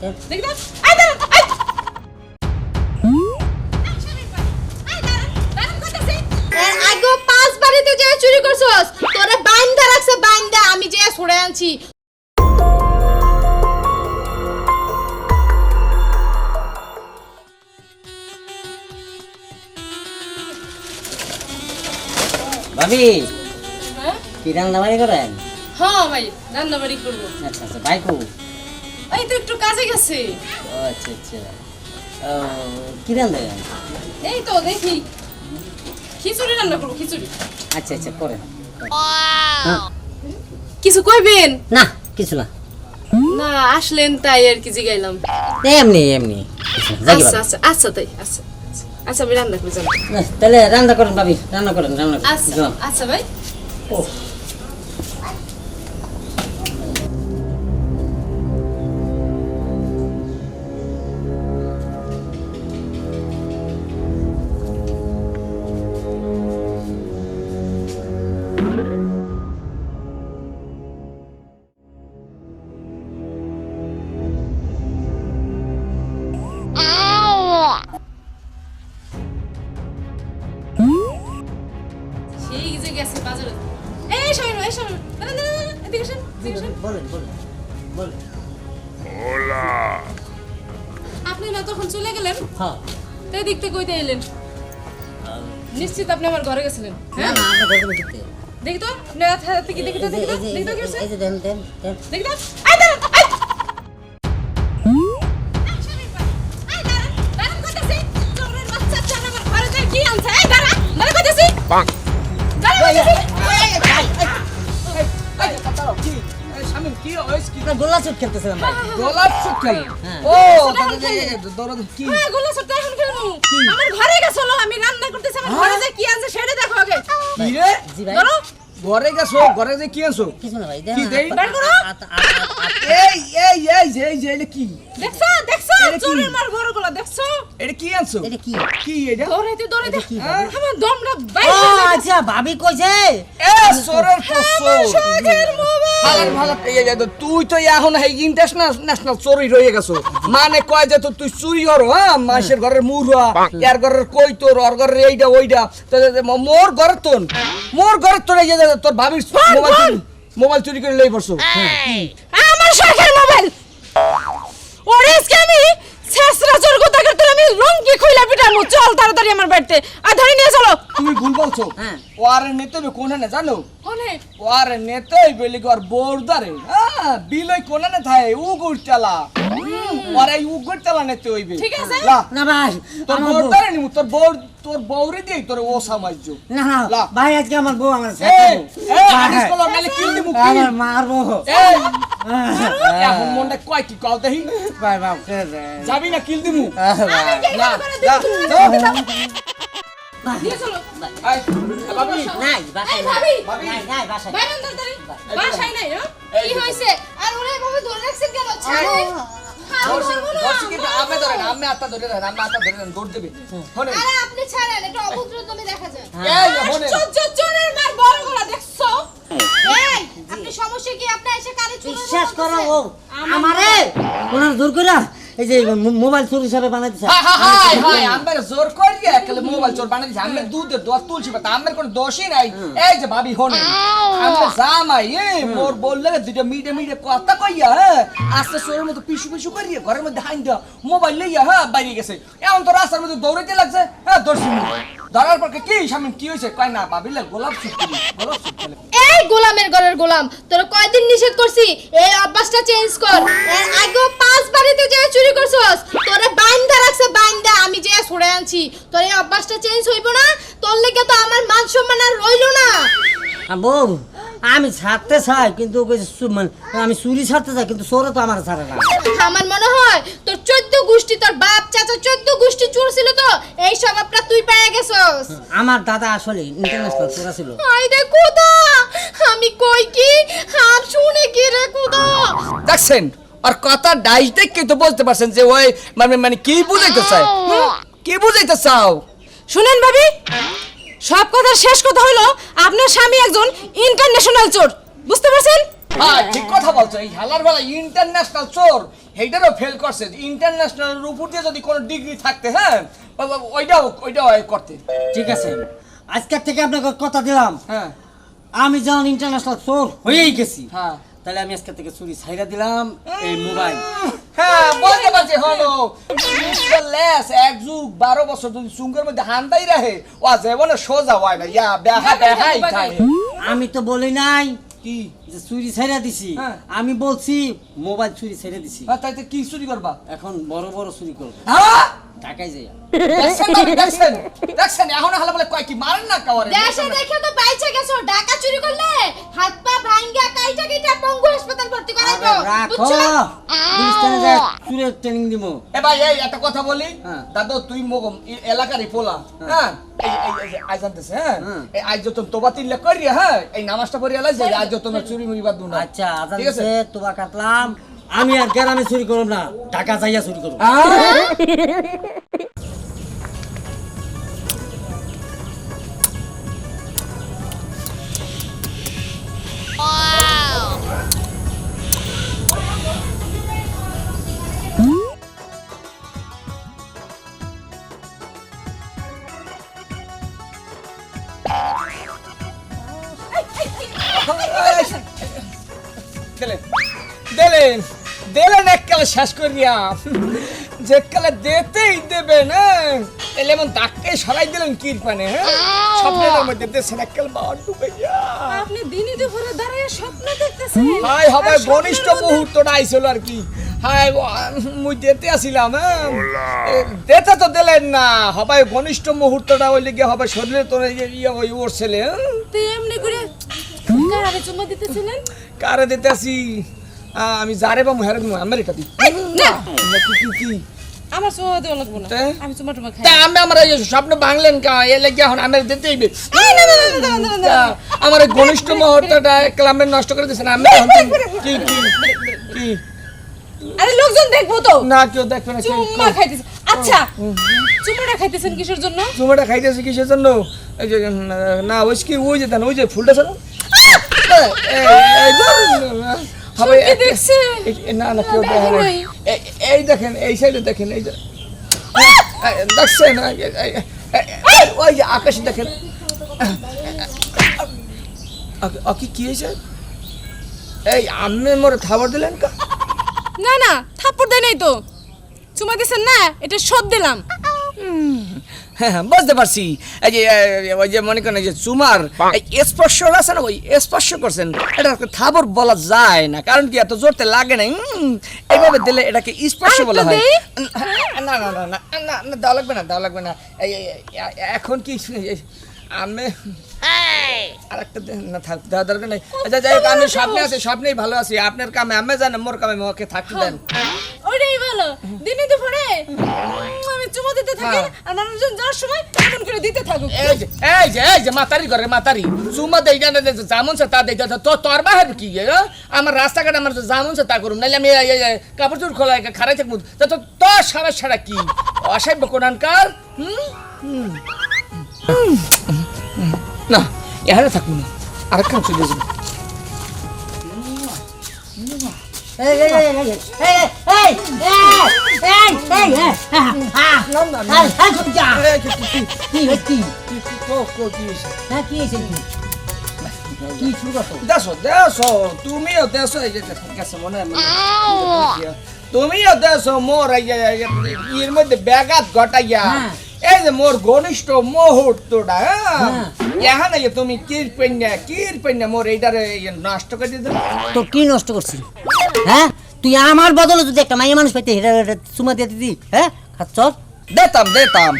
দেখি তো আই দাঁড়ান আই আগো পাঁচ বাড়িতে যে চুরি করছস তোরে বাইন্দা রাখছে বাইন্দা আমি যে ছড়ে আনছি। ভাবি হ্যাঁ? কি রান্না করেন? হ্যাঁ ভাই রান্না বাড়ি করব। আচ্ছা আচ্ছা বাইকু এই তো একটু কাজে গেছে। ও আচ্ছা আচ্ছা। ও, কি রান্না এই তো দেখি। খিচুড়ি রান্না করব খিচুড়ি। আচ্ছা আচ্ছা করেন। কিছু কইবেন? না কিছু না। না আসলেন তাই আর কি জিগাইলাম। এমনি এমনি। যাই আচ্ছা আচ্ছা আচ্ছা তাই আচ্ছা আচ্ছা। আচ্ছা আমি রান্না করে যাব তাহলে রান্না করেন ভাবি। রান্না করেন রান্না করেন। আচ্ছা আচ্ছা ভাই। বলেন আপনি না তখন চলে গেলেন হ্যাঁ তাই থেকে কইতে এলেন নিশ্চিত আপনি আমার ঘরে গেছিলেন হ্যাঁ না দেখতে দেখি তো হাতে কি দেখি তো দেখি তো দেখি তো কি হচ্ছে এই যে দেন দেন দেন দেখি তো আই দাঁড়ান আই কি আনছে এই দাঁড়া দাঁড়া কইতেছি দাঁড়া কইতেছি শামিম কি হয়েছে কি না, গোল্লা খেলতেছিলাম ভাই। গোলাপ চুক্কাই। ও দাদা খেলব। কি? হ্যাঁ গোলা সরতে এখন খেলব। আমার ঘরে গেছো আমি রান্না করতেছি আমার ঘরে যে কি আছে সেটা দেখো আগে। কি রে? জি ভাই। ধরো। ঘরে গেছো ঘরে যে কি আনছো? কিছু না ভাই কি দেই? বের করো। এই এই এই এই যে এটা কি? দেখছ দেখছ চোরের মার বড় গলা দেখছ? এটা কি আনছো? এটা কি? কি এটা? দৌড়াইতে দৌড়াইতে কি? আমার দমটা বাইরে আচ্ছা ভাবি কইছে। এ মোবাইল। তুই তো এখন এই ইন্টারন্যাশনাল ন্যাশনাল চোরই রয়ে গেছো। মানে কয় যে তো তুই চুরি হর হ্যাঁ? মাসের ঘরের মুরুয়া ইয়ার ঘরের কই তোর ওর ঘরের এইটা ওইটা মোর ঘরের তোর মোর ঘরের তোর এই যে তোর ভাবির মোবাইল মোবাইল চুরি করে লই পড়ছো। আমার শখের মোবাইল। ওরে আমি শেষরা চোর কথা করতে আমি লঙ্কি খুইলা পিটামু। চল তাড়াতাড়ি আমার বাড়িতে। আর ধরে নিয়ে চলো। তুমি ভুল বলছো। হ্যাঁ। ওয়ারে নেতে কোন না জানো? কোনে? ওয়ারে নেতে বলি গর বোরদারে হ্যাঁ বিলই কোন না থাই উগুর চালা ওরে উগুর চালা নেতে হইবে। ঠিক আছে। না ভাই তোর আমার বউ- নিমু তোর বউর তোর বউরে দিই তোর ও সামাজ্য না না লা। ভাই আজকে আমার বউ আমার সাথে। এই আনিস কল নালে কিল দিমু কিল। আমার মারবো এই। এখন মনটা কয় কি কও দেহি ভাই বাপ কে যাবি না কিল দিমু আমি না বাসায় নাই। হ্যাঁ? কি হয়েছে? আর ওরা এভাবে ধরে রাখছেন কেন? ছাড়ো আত্মা ধরে আত্মা ধরে দৌড় দেবে। আরে আপনি ছাড়েন এটা অভদ্র তুমি দেখা যায়। এই হনে আশ্চর্য মার বড় গলা দেখছ? এই আপনি সমস্যা কি? আপনি এসে কানে বিশ্বাস করো ও আমারে ওনার দূর করে এই যে মোবাইল চোর হিসাবে বানাইতেছে। হাই হাই হাই আমার জোর করিয়া একলে মোবাইল চোর বানাই দিছে আমার দুধের দোয়া তুলছি বাট আমার কোনো দোষই নাই। এই যে ভাবি হন। আমার জামাই এ মোর বললে দুটো মিডে মিডে কথা কইয়া হ্যাঁ আস্তে চোরের মতো পিছু পিছু করিয়া ঘরের মধ্যে হাইন দেওয়া মোবাইল লইয়া হ্যাঁ বাইরে গেছে। এখন তো রাস্তার মধ্যে দৌড়াইতে লাগছে হ্যাঁ দর্শি ধরার পর কি শামিম কি হইছে কয় না ভাবিলে গোলাপ সুপ করি, গোলাপ সুপ খেলে এই গোলামের ঘরের গোলাম তোর কয়দিন নিষেধ করছি? এই অভ্যাসটা চেঞ্জ কর। এর আগে পাঁচ বাড়িতে যে চুরি করছস তোরে বাইন্দা রাখছে বাইন্দা। আমি যে ছড়ে আনছি তোর এই অভ্যাসটা চেঞ্জ হইব না? তোর লেগে তো আমার মান সম্মান আর রইল না। বউ আমি ছাড়তে চাই কিন্তু মানে আমি চুরি ছাড়তে চাই কিন্তু সোরে তো আমার ছাড়ে না। আমার মনে হয় তোর চোদ্দ গোষ্ঠী তোর বাপ চাচা চোদ্দ গোষ্ঠী চোর ছিল তো এই স্বভাবটা তুই পেয়ে গেছস। আমার দাদা আসলে ইন্টারন্যাশনাল চোরা ছিল। আই রে কুদা আমি কই কি? হাত শুনে কি রে কুদা দেখছেন আর কথা ডাইস দেখে তো বলতে পারছেন যে ওই মানে মানে কি বুঝাইতে চায়? কি বুঝাইতে চাও? শুনেন ভাবি। সব কথার শেষ কথা হলো আপনার স্বামী একজন ইন্টারন্যাশনাল চোর। বুঝতে পারছেন? হ্যাঁ ঠিক কথা বলছো। এই হালার বেলা ইন্টারন্যাশনাল চোর সেইটারও ফেল করছে। ইন্টারন্যাশনাল উপর দিয়ে যদি কোনো ডিগ্রি থাকতে হ্যাঁ ওইটাও ওইটাও করতে। ঠিক আছে। আজকের থেকে আপনাকে কথা দিলাম। হ্যাঁ। আমি যেমন ইন্টারন্যাশনাল চোর হয়েই গেছি হ্যাঁ। তাহলে আমি আজকে থেকে চুরি ছাইরা দিলাম এই মোবাইল হ্যাঁ বলতে পারছি হলো লেস এক যুগ বারো বছর যদি চুঙ্গের মধ্যে হান্দাই রাহে ও জীবনে সোজা হয় না। ইয়া বেহা বেহাই খায়। আমি তো বলি নাই কি? যে চুরি ছেড়ে দিছি। হ্যাঁ। আমি বলছি মোবাইল চুরি ছেড়ে দিছি। হ্যাঁ, কি চুরি করবা? এখন বড় বড় চুরি করব। হ্যাঁ? ঢাকায় যাই দেখছেন না দেখছেন? দেখছেন? এখন হলে চুরি মুড়ি হ্যাঁ। হ্যাঁ। হ্যাঁ। বাদ চুরি আচ্ছা ঠিক আছে? তোবা কাটলাম। আমি আর গ্রামে চুরি করব না ঢাকা চাইয়া চুরি করব। এককালে শেষ করিয়া যে কালে দিতেই দেবে না এলে এমন ডাকতে সরাই দিলেন কির পানে হ্যাঁ? স্বপ্নের মধ্যে দেশেন এককাল বাবার ডুবাইয়া আপনি দিনই দুপুরে দাঁড়িয়ে স্বপ্ন দেখতেছেন। হাই হবে ঘনিষ্ঠ মুহূর্তটা আইছিল আর কি। হাই মুই দিতে আসিলাম হ্যাঁ? এ, তো দিলেন না হবে ঘনিষ্ঠ মুহূর্তটা ওই লেগে হবে শরীরে তো এই যে ইয়ে ওই ওর ছেলে হ্যাঁ? এমনি করে কার চুম্মা দিতেছিলেন? কারে দিতে আহ, আমি যারে বা মুহারে দিমু আমেরিকা দি না। কি কি কি? আমার চুম্মা দেওয়া লাগবো না? আমি চুম্মা টুম্মা খাই। তা আমি আমার এই স্বপ্ন ভাঙলেন কা এ লেগে এখন আমি দিতে হইবে। না, না, না, না, না, না, না, আমার ঘনিষ্ঠ মুহূর্তটা ক্লামে নষ্ট করে দিয়েছেন আমি কি কি কি আরে লোকজন দেখব তো। না কেউ দেখবে না চুম্মা খাইতেছে। আচ্ছা চুম্মাটা খাইতেছেন কিসের জন্য? চুমাটা খাইতেছে কিসের জন্য? এই যে না ওই কি ওই যে ওই যে ফুলটা ছাড়া। না না কেউ এই দেখেন এই সাইডে দেখেন এই দেখছেন? ওই যে আকাশে দেখেন। অকি কি হয়েছে? এই আপনি মোরে থাবর দিলেন না না থাপ্পড় দেয় নাই তো। চুমা দিছেন না এটা সব দিলাম। হ্যাঁ হ্যাঁ, বুঝতে পারছি। এই যে ওই যে মনে করেন যে চুমার স্পর্শ আছে না ওই স্পর্শ করছেন এটা থাবর বলা যায় না কারণ কি এত জোরতে লাগে না এইভাবে দিলে এটাকে স্পর্শ বলা হয়? না না না না না না দেওয়া লাগবে না দেওয়া লাগবে না। এখন কি আমি আরেকটা না থাক দেওয়া দরকার নেই। আচ্ছা যাই হোক আমি স্বপ্নে আছি স্বপ্নেই ভালো আছি আপনার কামে আমি জানি মোর কামে মোকে থাকতে দেন। ওইটাই ভালো দিনে দুপুরে? আমি চুমা দিতে থাকি হ্যাঁ। আর মানুষজন যাওয়ার সময় এমন করে দিতে থাকুক। এই যে এই যে এই যে মাতারি করে মাতারি। চুমা দেই জানে যে জামুন সে তা দেই তো তোর বাহির কি? আমার রাস্তাঘাট আমার তো জামুন সে তা করুম নাইলে আমি কাপড় চোপড় খোলা খারাই থাকব। তা তো তোর সারা সারা কি? অসাধ্য কোরআনকার হুম? হুম। না এখানে থাকব না। আরেকখান চলে যাব। তুমিও দেশ তুমিও দেশ মোর ইয়ের মধ্যে ব্যাঘাত ঘটাইয়া এই যে মোর ঘনিষ্ঠ মুহূর্তটা ইহা না তুমি কীর পেন্যা কীর পেন্যা মোর এইটারে নষ্ট করে দিতে তো কি নষ্ট করছি হ্যাঁ? তুই আমার বদলে যদি একটা মাইয়া মানুষ পাইতে হেরা চুমা দিয়ে দিতি হ্যাঁ? খাচ্ছ দিতাম দিতাম।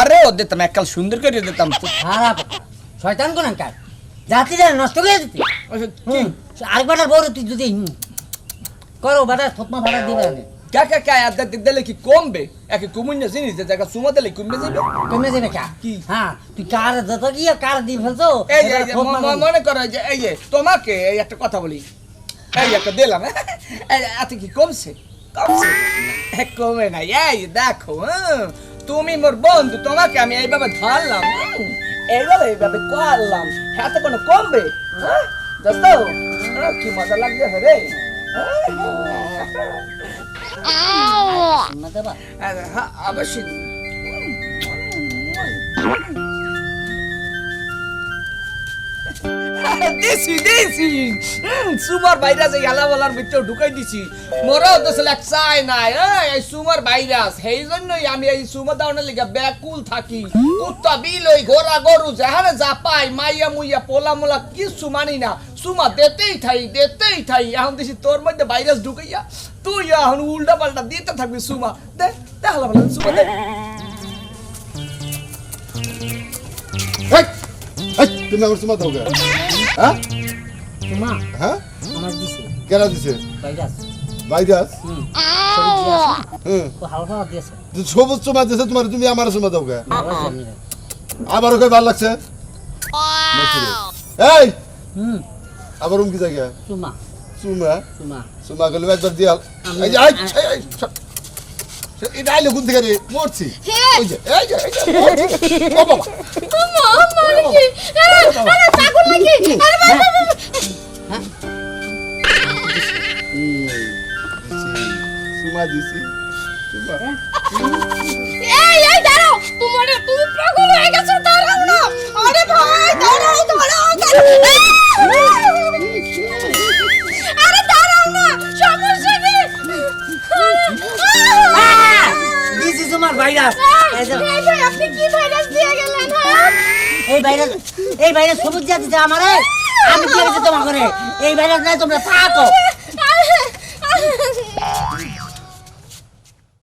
আরেও দিতাম এককাল সুন্দর করে দিতাম। খারাপ শয়তান কোন কার জাতিরা নষ্ট করে দিতি? কি আরেকবার বড় তুই যদি করো বাটা থতমা ভাড়া দিবে কা কা কা আদা দিলে কি কমবে? একে কুমুন্য জিনিস যে জায়গা সুমা দিলে কমবে যাবে কমে যাবে কা? কি? হ্যাঁ তুই কার যত গিয়ে কার দিয়ে ফেলছো? এই। মনে করো যে এই যে তোমাকে একটা কথা বলি। এই একটা দিলাম এই এত কি কমছে? কমছে? কমে না এই দেখো হ্যাঁ তুমি মোর বন্ধু তোমাকে আমি এইভাবে ধরলাম এইভাবে এইভাবে করলাম হাতে কোনো কমবে? হ্যাঁ? দোস্ত কি মজা লাগছে রে। হ্যাঁ অবশ্যই। দিছি দিছি। সুমার ভাইরাস এই আলা বলার ভিতরে ঢুকাই দিছি। মোরও তো সিলেক্ট চাই নাই। এই সুমার ভাইরাস। সেই জন্যই আমি এই সুমা দাওনের লিগে ব্যাকুল থাকি। কুত্তা বিল ওই ঘোড়া গরু যেহানে যা পাই মাইয়া মুইয়া, পোলা মোলা কিছু মানি না। সুমা দেতেই থাই দেতেই থাই। এখন দেখছি তোর মধ্যে ভাইরাস ঢুকাইয়া, তুই এখন উল্টা পাল্টা দিতে থাকবি সুমা। দে দে ভালো সুমা, দে। তুমি আমার সুমা দাও কে? হ্যাঁ? তোমা হ্যাঁ? আমার দিছে। কেন দিছে? ভাইরাস। ভাইরাস? হুম। সবুজ হুম। হালকা দিয়েছে। সবুজ তোমার তুমি আমার সুমা দাও কে? আবার না। ভালো লাগছে। এই! হুম। আবার উম কি জায়গা? চুমা। সুমা চুমা। সুমা গেলে একবার দিয়াল। এই সব। সে- এটা আইলে কোন থেকে রে মরছি? এই যে এই যে ও বাবা। কি আরে আরে পাগল নাকি? আরে বাবা, বাবা, বাবা। সুমা দিছি। এই এই দাঁড়াও। তোমার তুমি পাগল হয়ে গেছো দাঁড়াও না। আরে ভাই দাঁড়াও দাঁড়াও দাঁড়াও। ভাইরাস। এই আপনি কি ভাইরাস দিয়ে গেলেন এই ভাইরাস এই ভাইরাস সবুজ দিয়ে আমারে। আমি তোমার করে এই ভাইরাস নাই তোমরা থাকো।